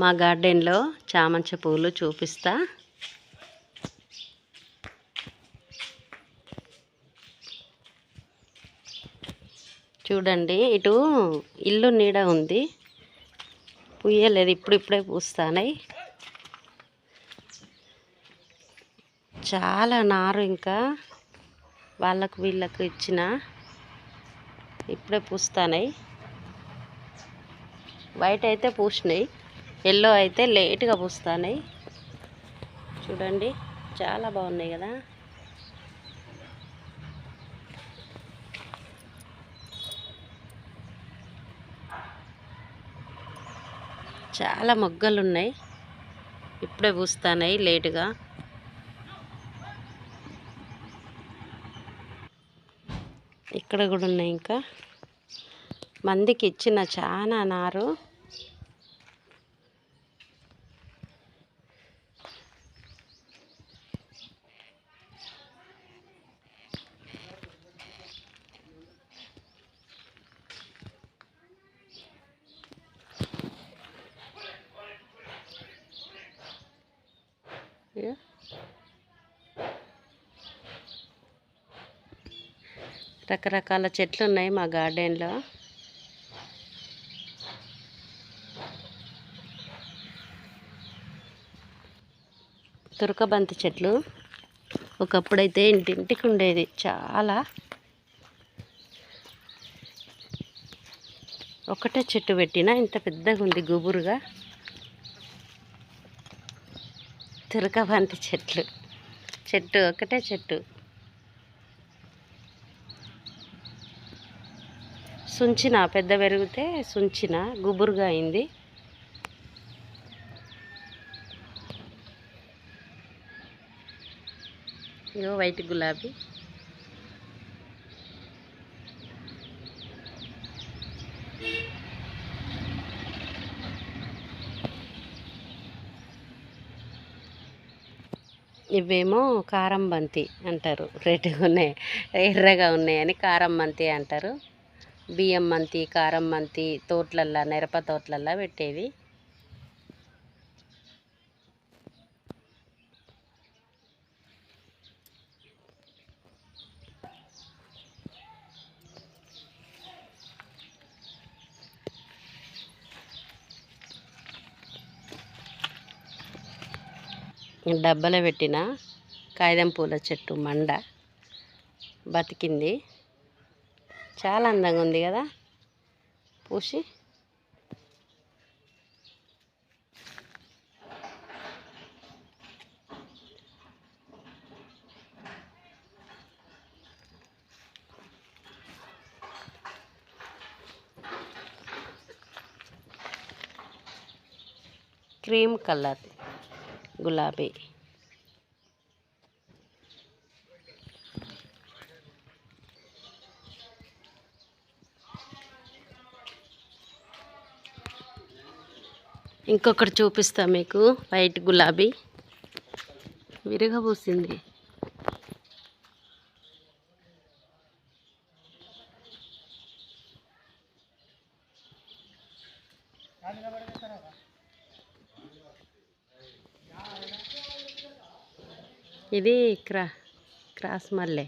మా గార్డెన్లో చామంతి పూలు చూపిస్తా. చూడండి ఇటు ఇల్లు నీడ ఉంది. పుయ్యలేదు ఇప్పుడు ఇప్పుడే పూస్తానాయి. చాలా నారు ఇంకా వాళ్ళకు వీళ్ళకు ఇచ్చిన ఇప్పుడే పూస్తానాయి. వైట్ అయితే పూసినాయి. ఎల్లో అయితే లేట్గా పూస్తానాయి చూడండి చాలా బాగున్నాయి కదా. చాలా మొగ్గలు ఉన్నాయి ఇప్పుడే పూస్తాయి లేటుగా. ఇక్కడ కూడా ఉన్నాయి ఇంకా. మందికి ఇచ్చిన చాలా నారు. రకరకాల చెట్లు ఉన్నాయి మా గార్డెన్లో. తురకబంతి చెట్లు. ఒకప్పుడైతే ఇంటింటికి ఉండేది. చాలా. ఒకటే చెట్టు పెట్టినా ఇంత పెద్దగా ఉంది గుబురుగా. తురకబంతి చెట్లు. చెట్టు ఒకటే చెట్టు. సుంచిన పెద్ద పెరిగితే సుంచిన గుబురుగా అయింది. ఇగో వైట్ గులాబీ. ఇవేమో కారం బంతి అంటారు. రెడ్గా ఉన్నాయి. ఎర్రగా ఉన్నాయని కారం బంతి అంటారు. బియ్యం మంతి కారం మంతి తోట్లల్లో మిరప తోట్లల్లో పెట్టేవి. డబ్బలో పెట్టిన కాగితం పూల చెట్టు మండ బతికింది. చాలా అందంగా ఉంది కదా? పూసి. Cream colour. గులాబీ. ఇంకొకటి చూపిస్తా మీకు వైట్ గులాబీ. విరగబూసింది. ఇది క్రా క్రాస్ మల్లె.